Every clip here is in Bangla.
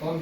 फ़ोन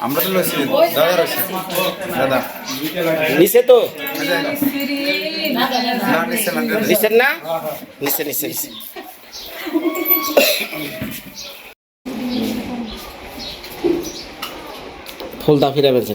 আমরা তো দাদা রয়েছে দাদা নিচে তো না না নিচে না নিচে নিচে নিচে ফুলদা ফিরে বেলছে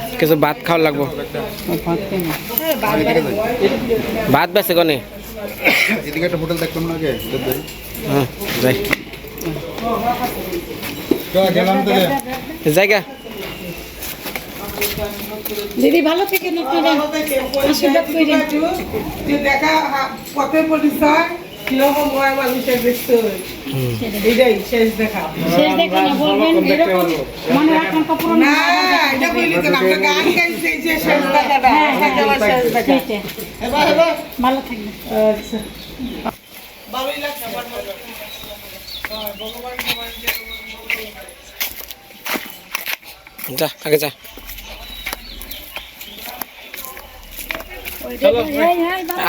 কিছু ভাত খাওয়া লাগবো। ভাত বেছে কনে? এদিকে একটা হোটেল দেখলাম না আগে হ্যাঁ যাই। জায়গা? দিদি ভালো থেকে আপনারা। আশীর্বাদ করেন দেখা পথের পরিচয়। কীরকম মানুষের দেখতে। এটাই শেষ দেখা। শেষ দেখে না বলবেন এরকম মনে আকাঙ্ক্ষা পূরণ না এটা বললি তো আমরা গান গাইছি যে শেষ দেখাটা। একেবারে শেষ দেখা। এবার এবার। ভালো থাকবেন। আচ্ছা। ভালোই লাগছে আমার ভগবান যা আগে যা।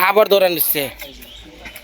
আবার দৌড়ান নিচ্ছে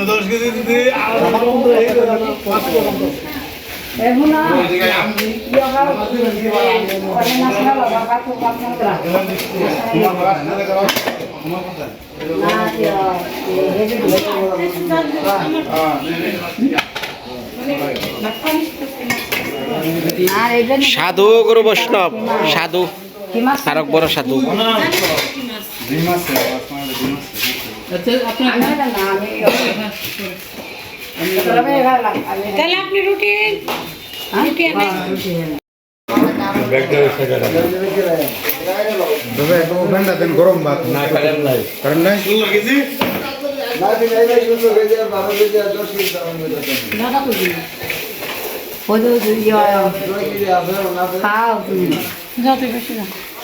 দশ কেজি সাধু গুরু বৈষ্ণব সাধু। তারক বড় সাধু। তাহলে আপনি রুটি রুটি। ঘণ্টা দেন গরম ভাত না কারেন্ট নাই কারেন্ট নাই।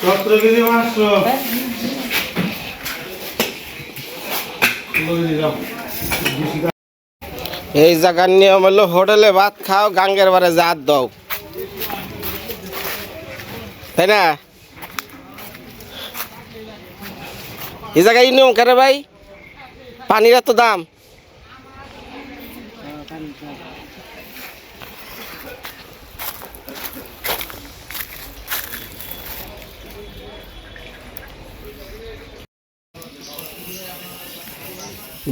সতেরো কেজি মাংস। এই জায়গার নিয়ম হলো হোটেলে ভাত খাও, গাঙ্গের বারে জাত দাও। তাই না? এই জায়গায় নিয়ম করে ভাই? পানির এত দাম।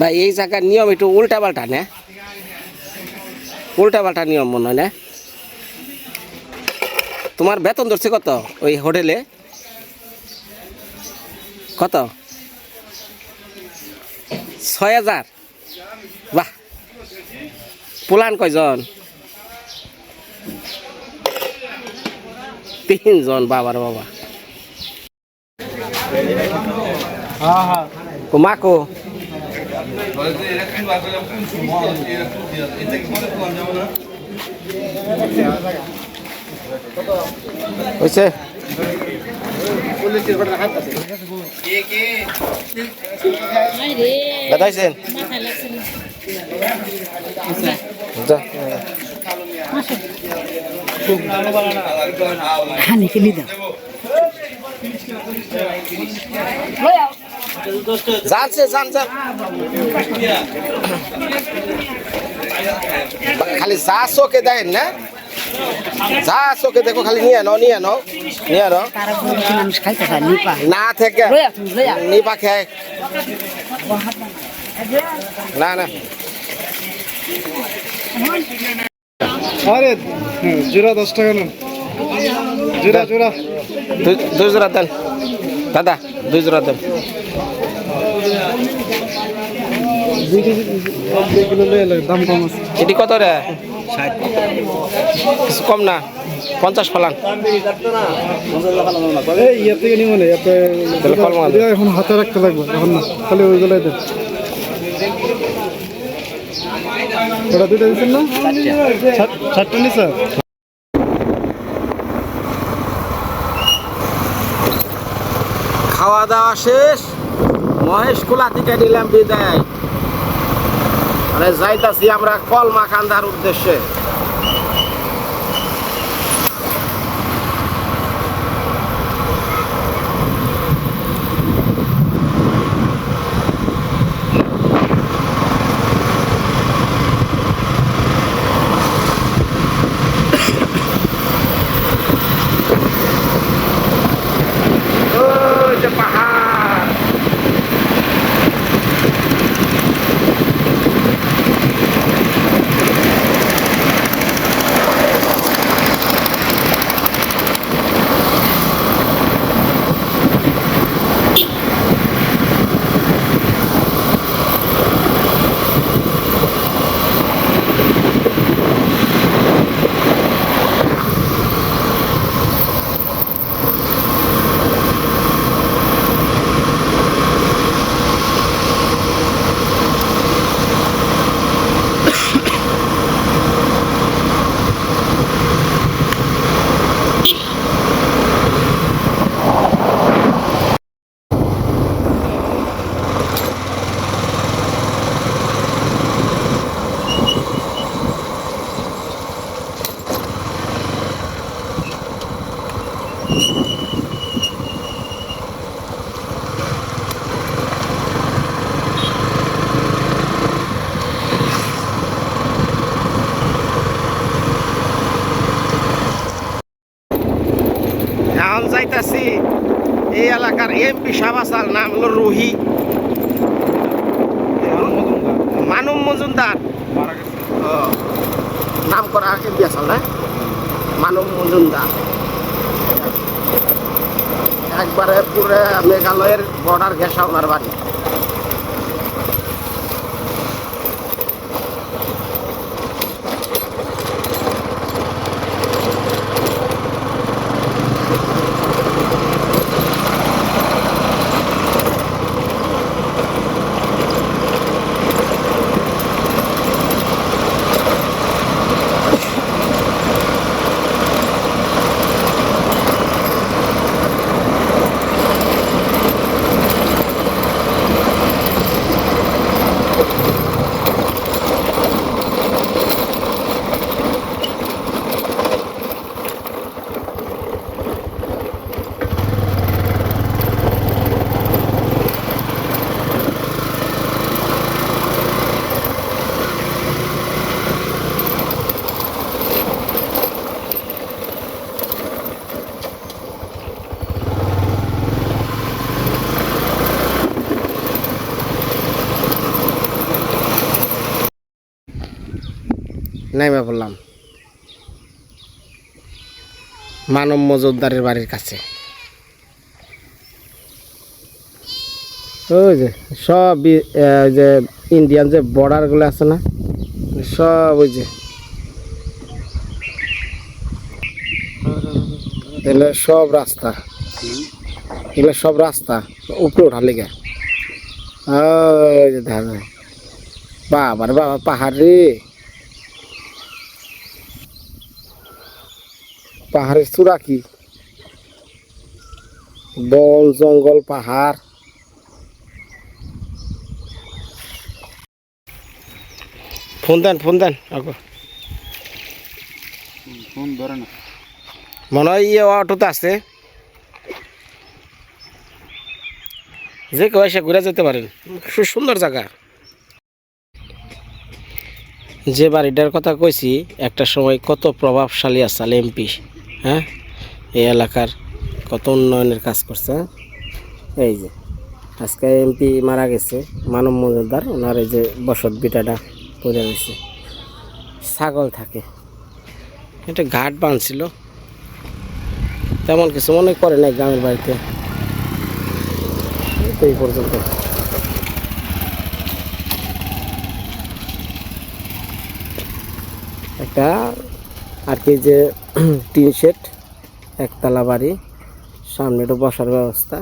ভাই, এই জায়গার নিয়ম একটু উল্টা পাল্টা না। উল্টা পাল্টা নিয়ম মনে হয় তোমার বেতন ধরছে কত ওই হোটেলে? কত? ছয় হাজার। বাহ। পুলান কয়জন? তিনজন, বাবার বাবা। মাকো হয়েছে? বেদাইছেন মাথায় লাগছে না। যা। খানি কিনে দাও জানছে জান জান খালি যা চোখে দেয় না? যা চোখে দেখো খালি নিয়ে নাও নিয়ে নাও নিয়ে নাও না থেকে নিপা খেয়ে। না না। আরে জিরা দশ টাকা নেন। জিরা জিরা দুই- দুই জোড়া দেন। দাদা দুই জোড়া দেন দুই কেজি দুই কিলো লয়ে এলে এটি কত রে? কম না? পঞ্চাশ ফলান এখন হাতে রাখতে লাগবে এখন না খালি ওইগুলাই খাওয়া দাওয়া শেষ। মহেশ খোলা থেকে নিলাম বিদায়। মানে যাইতাছি আমরা কলমা কান্দার উদ্দেশ্যে আছি এই এলাকার এমপি সাবাসাল নাম হলো রুহি মানব মজুমদার ও, নাম করা এমপি আসাল না মানব মজুমদার একবারে পুরো বর্ডার ঘেঁষা ওনার বাড়ি নেমে পড়লাম মানব মজুমদারের বাড়ির কাছে। ওই যে, সব যে ইন্ডিয়ান যে বর্ডারগুলো আছে না, সব ওই যে। সব রাস্তা। এগুলো সব রাস্তা, উপরে ওঠার লেগে। ওই বাবা বাবা, পাহাড় রে। পাহাড়ের চূড়া কি? বন জঙ্গল পাহাড়। ফোন দেন ফোন দেন ফোন ধরে না। মনে হয় ইয়ে অটোতে আছে। যে কেউ এসে ঘুরে যেতে পারেন। খুব সুন্দর জায়গা। যে বাড়িটার কথা কইছি একটা সময় কত প্রভাবশালী আসাল এমপি। হ্যাঁ? এই এলাকার কত উন্নয়নের কাজ করছে হ্যাঁ? এই যে, আজকে এমপি মারা গেছে, মানব মজুমদার, ওনার এই যে বসত বিটাটা পড়ে গেছে ছাগল থাকে। এটা ঘাট বাঁধছিল তেমন কিছু মনে করে নাই গ্রামের বাড়িতে। এই পর্যন্ত। একটা আর কি যে, টিন শেড, একতলা বাড়ি, সামনে একটু বসার ব্যবস্থা।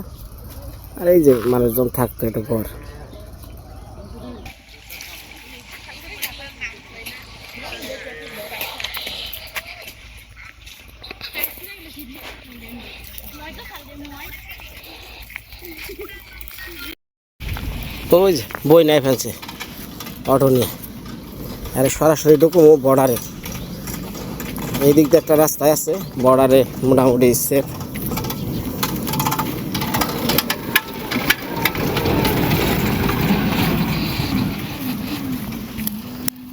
আর এই যে মানুষজন থাকতো, এটা ঘর। তো ওই বই নাই ফেলছে, অটো নিয়ে। আরে সরাসরি ঢুকুমো বর্ডারে এই দিক দিয়ে একটা রাস্তায় আছে বর্ডারে মোটামুটি সেফ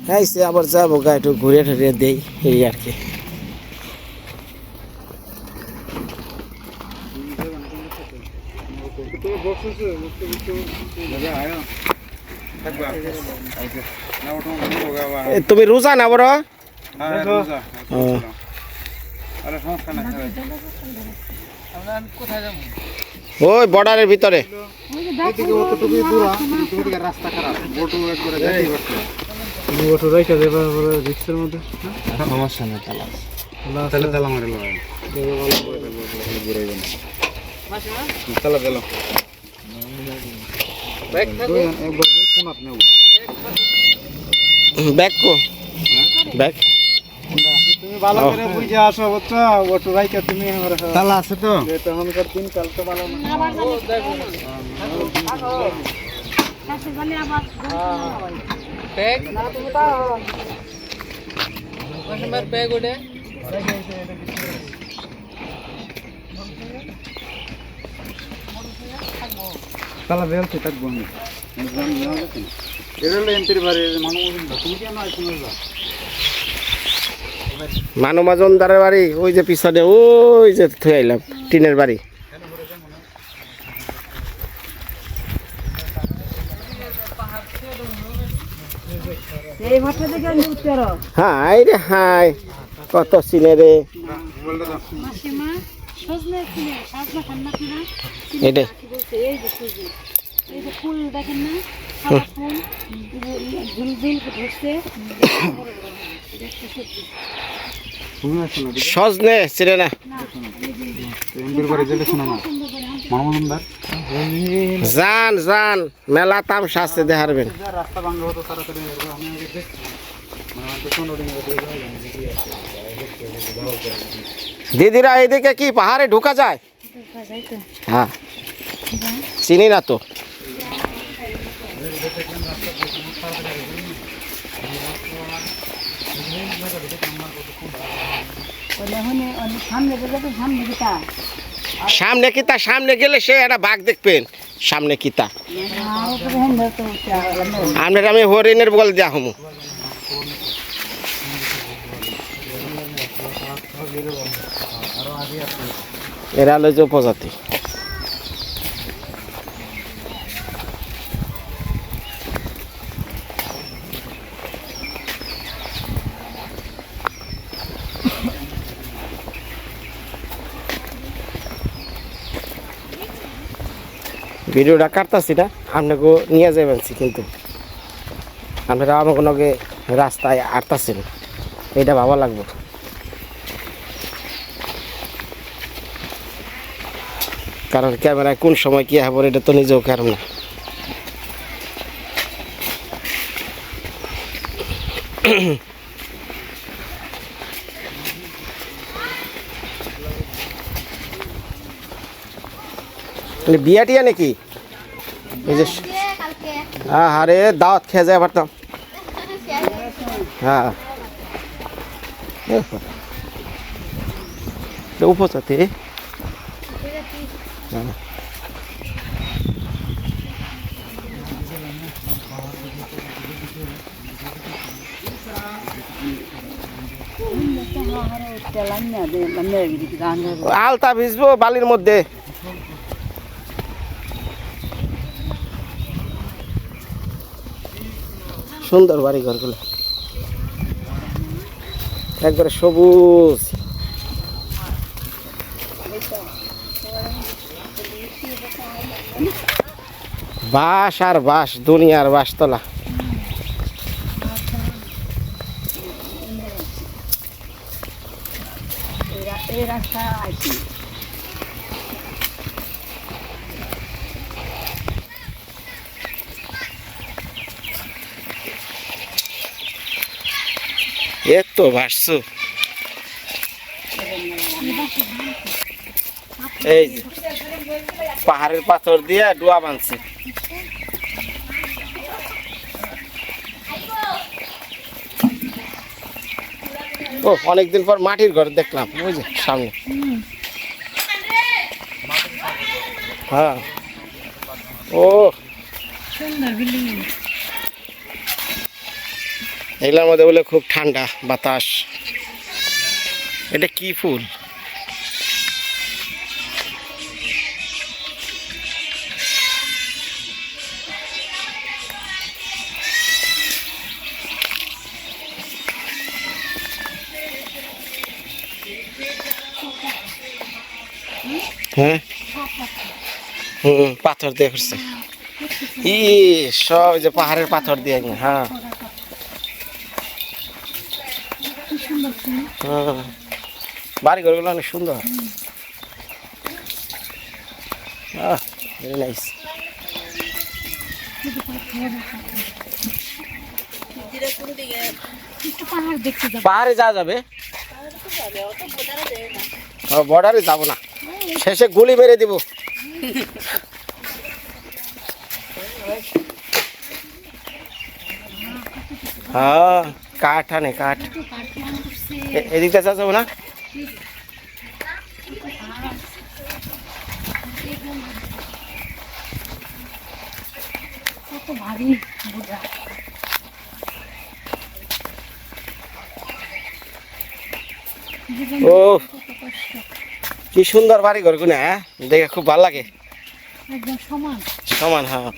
হ্যাঁ সে আবার যাব গা একটু ঘুরে টুরে দেই এই আর কি। তুমি রোজা না বড়। ওই বর্ডারের ভিতরে। রাস্তা খারাপ। মধ্যে। সমস্যা নেই তালা তাহলে তালা মারে তালা দিল। ব্যাগ কো? ব্যাগ? তুমি ভালো করে বুঝে আসো বুঝছ? অটো রাইখা তুমি আমার তালা আছে তো? তখনকার দিন কাল তো ভালো না। তালা বেলছে থাকব আমি। হলো এমপির বাড়ি মানুষ তুমি কেন আইছো না মানো মাজনদারের বাড়ি ওই যে পিছনে ওই যে থুয়ে আইলাম টিনের বাড়ি। হাই ঝুলঝুল না সজনে চিনে না জান জান মেলা তামসা আছে দেখারবেন দিদিরা এইদিকে কি পাহাড়ে ঢুকা যায়? হ্যাঁ। চিনি না তো ওখানে অনেক সামনে কিতা সামনে গেলে সে একটা বাঘ দেখবেন। সামনে কিতা। ধরতে উঠছে আপনার আমি হরিণের বল দেওয়া হমু। এরা হলো যে উপজাতি। ভিডিওটা কাটতাছি না, আপনাকে নিয়ে যাবেন কিন্তু। আপনারা আমাকে নগে রাস্তায় আটতাছেন, এটা ভাবা লাগবো। কারণ ক্যামেরায় কোন সময় কী হবে এটা তো নিজেও কারণ না। মানে বিয়া টিয়া নাকি? এই যে হ্যাঁ আরে দাওয়াত খেয়ে যায় পারতাম হ্যাঁ। এটা উপজাতি। হ্যাঁ। আলতা ভিজবো বালির মধ্যে। সুন্দর বাড়ি ঘরগুলো একবারে সবুজ। বাস আর বাস দুনিয়ার বাসতলা এত ভাসছো। এই যে, পাহাড়ের পাথর দিয়ে ডুয়া বানছে। ও, অনেকদিন পর মাটির ঘর দেখলাম যে সামনে। হ্যাঁ। ও সুন্দর বিল্ডিং এগুলোর মধ্যে বলে খুব ঠান্ডা বাতাস। এটা কি ফুল? হ্যাঁ? হুম পাথর দিয়ে করছে ই সব যে পাহাড়ের পাথর দিয়ে হ্যাঁ। বাড়ি ঘরগুলো অনেক সুন্দর। ভেরি নাইস পাহাড় যাওয়া যাবে? বর্ডারে যাব না। শেষে গুলি মেরে দিব। হ্যাঁ কাঠ আনে, কাঠ। এদিকটা যাওয়া যাব না? ভারী বোঝা। ও কি সুন্দর বাড়ি ঘর গুনা হ্যাঁ? দেখে খুব ভালো লাগে। সমান। সমান হ্যাঁ।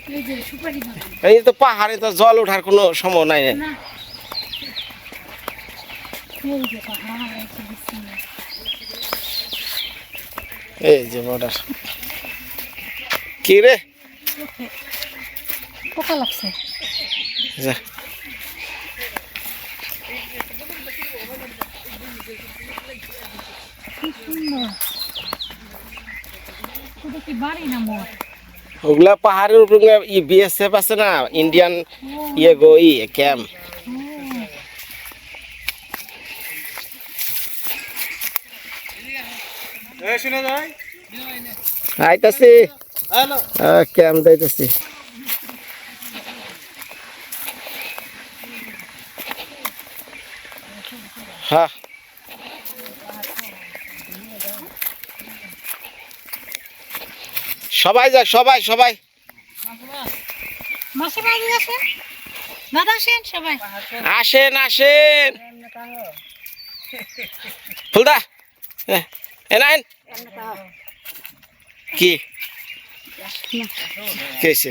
এই তো পাহাড়ে তো জল ওঠার কোনো সম্ভব নাই। না এই যে বর্ডার কি রে পোকা লাগছে। যা। ওগুলা পাহাড়ের উপরে ই বিএসএফ আছে না ইন্ডিয়ান ইয়ে গো ই ক্যাম্প শুনে যায় আইতাছি। যাইতাছি? হ্যাঁ সবাই যাক সবাই সবাই। আসেন আসেন। Phulda A, A nine. কি? কেছে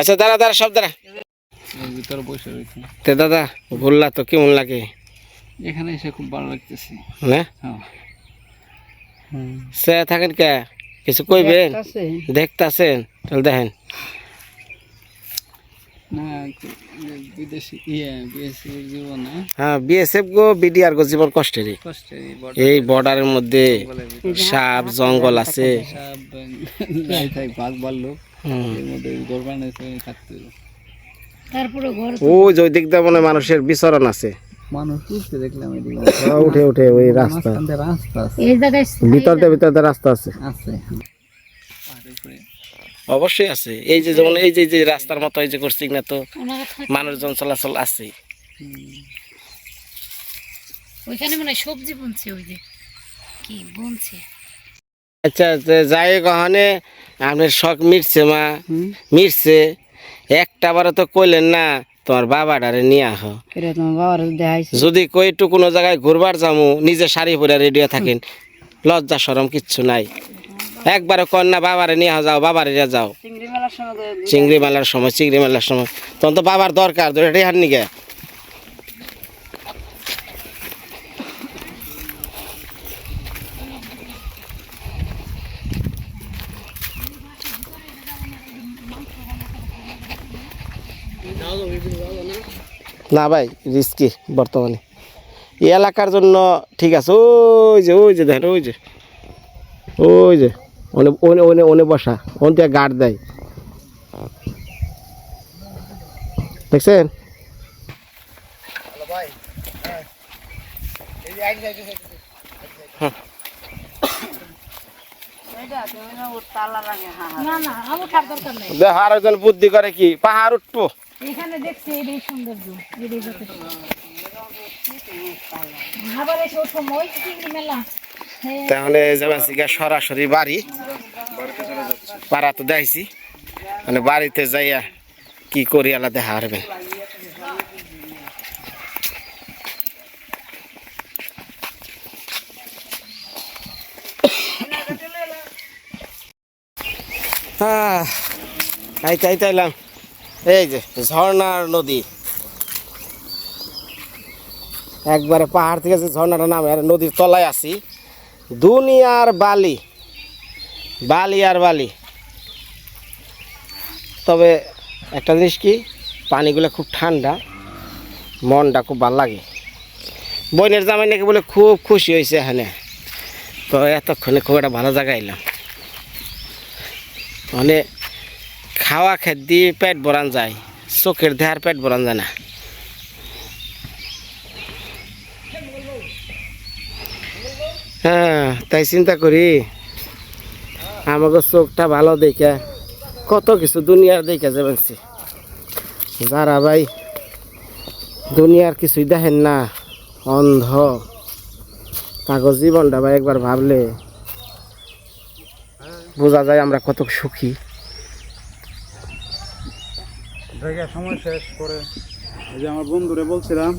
আচ্ছা দাঁড়া দাঁড়া সব দাঁড়া। ভিতরে বসে তে দাদা ঘুরলা তো কেমন লাগে? এখানে এসে খুব ভালো লাগতেছে। হ্যাঁ। সে থাকেন কে? কিছু কইবেন? দেখতাছেন? তাহলে দেখেন। না বিদেশি ইয়ে হ্যাঁ? বিএসএফ গো বিডিআর গো জীবন কষ্টেরই। এই বর্ডারের মধ্যে সাপ জঙ্গল আছে। ওই যে ওই দিক দিয়ে মনে মানুষের বিচরণ আছে। মানুষ উঠতে দেখলাম হ্যাঁ, উঠে উঠে ওই রাস্তা। মাঝখান দিয়ে রাস্তা আছে। এই জায়গায় ভিতর দিয়ে রাস্তা আছে। আছে। অবশ্যই আছে। এই যে যেমন এই যে যে রাস্তার মতো এই যে করছি না তো মানুষজন চলাচল আছে। ওইখানে মনে সবজি বুনছে ওই যে। কি বুনছে? আচ্ছা যাই কখনে আপনার শখ মিটছে মা। মিটছে। একটা বারে তো কইলেন না তোমার বাবাটারে নিয়ে আহ। এটা তোমার বাবার দেখাইছে। যদি কই একটু কোনো জায়গায় ঘুরবার যামু নিজে শাড়ি পরে রেডিও থাকেন লজ্জা সরম কিচ্ছু নাই। একবারে কর না বাবারে নিয়ে যাও বাবারে যাও। চিংড়ি মেলার সময় চিংড়ি মেলার সময় তখন তো বাবার দরকার দুটাই হার নিগে। না ভাই রিস্কি বর্তমানে। এই এলাকার জন্য ঠিক আছে ওই যে ওই যে দেখেন ওই যে ওই যে ওনে ওনে ওনে ওনে বসা ওন থেকে গার্ড দেয়। দেখছেন? হ্যাঁ। আর একজন বুদ্ধি করে কি? পাহাড় উঠবো। এখানে দেখছি এটাই সৌন্দর্য এটাই তাহলে সরাসরি বাড়ি। পাড়া তো দেখছি মানে বাড়িতে যাইয়া কি করি আলা দেখা হারবেন আহ, আইতে আইতে এলাম এই যে ঝর্ণার নদী। একবারে পাহাড় থেকে যে ঝর্ণাটা নামে, আর নদীর তলায় আছি। দুনিয়ার বালি বালি আর বালি। তবে একটা জিনিস কি, পানিগুলো খুব ঠান্ডা, মনটা খুব ভালো লাগে। বইনের জামাই নাকি বলে খুব খুশি হয়েছে এখানে। তো এতক্ষণে খুব একটা ভালো জায়গায় এলাম। মানে খাওয়া খেত দিয়ে পেট ভরান যায়, চোখের দেহার পেট বরান যায় না। হ্যাঁ তাই চিন্তা করি আমাকে চোখটা ভালো দেখে, কত কিছু দুনিয়ার দেখে যাবেনছি যারা ভাই, দুনিয়ার কিছুই দেখেন না, অন্ধ। তাগো জীবনটা ভাই একবার ভাবলে, বোঝা যায় আমরা কত সুখী। জায়গা সময় শেষ করে এই যে আমার বন্ধুরে বলছিলাম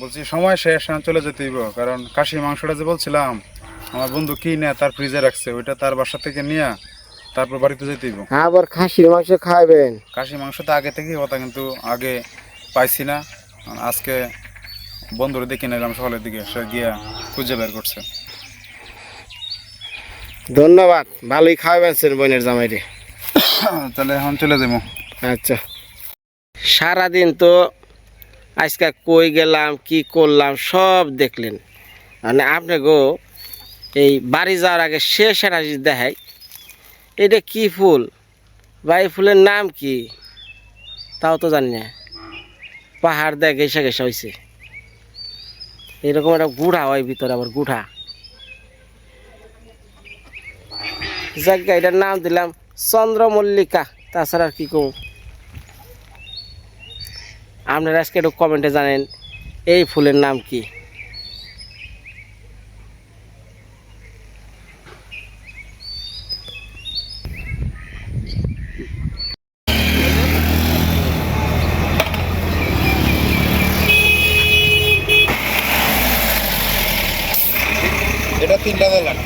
বলছি সময় শেষ এখন চলে যেতে হইব। কারণ কাশি মাংসটা যে বলছিলাম আমার বন্ধু কি নেয় তার ফ্রিজে রাখছে ওইটা তার বাসা থেকে নিয়ে তারপর বাড়িতে যেতে হইব। আবার খাসির মাংস খাওয়াবেন কাশি মাংস তো আগে থেকেই কথা কিন্তু আগে পাইছি না। আজকে বন্ধুরে দেখে নিলাম সকালের দিকে সে গিয়া খুঁজে বের করছে। ধন্যবাদ ভালোই খাওয়াবেন বোনের জামাইরে। তাহলে এখন চলে যাব। আচ্ছা। সারাদিন তো আজকে কই গেলাম, কি করলাম, সব দেখলেন। মানে আপনি গো, এই বাড়ি যাওয়ার আগে শেষ জিনিস দেখাই। এটা কি ফুল? বা এই ফুলের নাম কি? তাও তো জানি না। পাহাড় দেয় ঘেসা ঘেসা হয়েছে এরকম একটা গুড়া হয় ভিতরে আবার, গুড়া। জায়গা এটার নাম দিলাম চন্দ্রমল্লিকা তাছাড়া আর কি কম? আপনারা আজকে একটু কমেন্টে জানেন, এই ফুলের নাম কি? এটা তিনটা দিলাম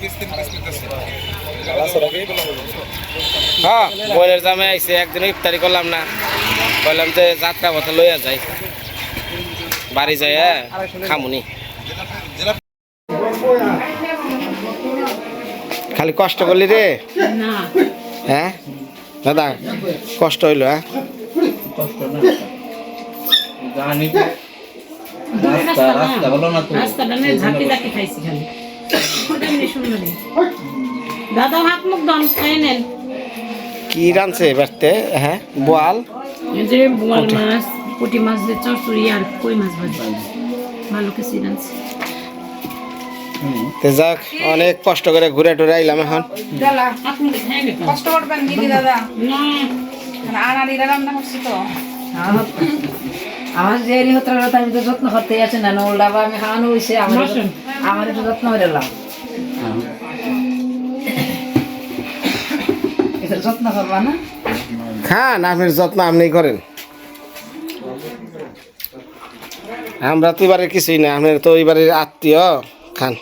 পিস নিতেছে। হ্যাঁ। বোনের জামে আইসে একদিন ইফতারি করলাম না। বললাম যে যাত্রা পথে লইয়া যাই। বাড়ি যাই হ্যাঁ খামুনি। খালি কষ্ট করলি রে? না। হ্যাঁ? দাদা কষ্ট হইল হ্যাঁ? রাস্তা রাস্তা বলো না তো। রাস্তাটা নিয়ে ঝাঁকি ঝাঁকি খাইছি খালি। এমনি সুন্দরী দাদা হাত মুখ দন খেয়ে নেন। কি রানছে বেড়তে হ্যাঁ বোয়াল? এই যে বোয়াল মাছ পুঁটি মাছ দিয়ে চচড়ি আর কই মাছ ভাজি? ভালো কিছু রাঁধছে। তো যাক অনেক কষ্ট করে ঘুরে টুরে আইলাম এখন। কষ্ট করবেন দিদি দাদা। না। আনাড়িরা রান্না করছি তো। আমার যে এরি হতে গেলে আমি তো যত্ন করতে আছি না নোলটা বা আমি খাওয়ানো হয়েছে আমার। আমার একটু যত্ন করে এলাম। যত্ন করবা না? খান আপনার যত্ন আপনি করেন। আমরা তো এবারে কিছুই না আপনার তো এবারে আত্মীয় খান।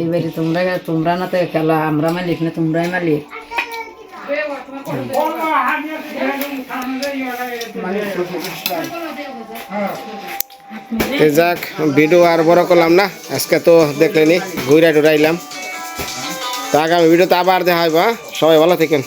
এইবারে তোমরা তোমরা না তো খেলা আমরা মালিক না তোমরাই মালিক। যাক, ভিডিও আর বড় করলাম না। আজকে তো দেখলেনি, ঘুরে টুরাইলাম তো আগামী ভিডিওতে আবার দেখা হবে হ্যাঁ? সবাই ভালো থাকেন।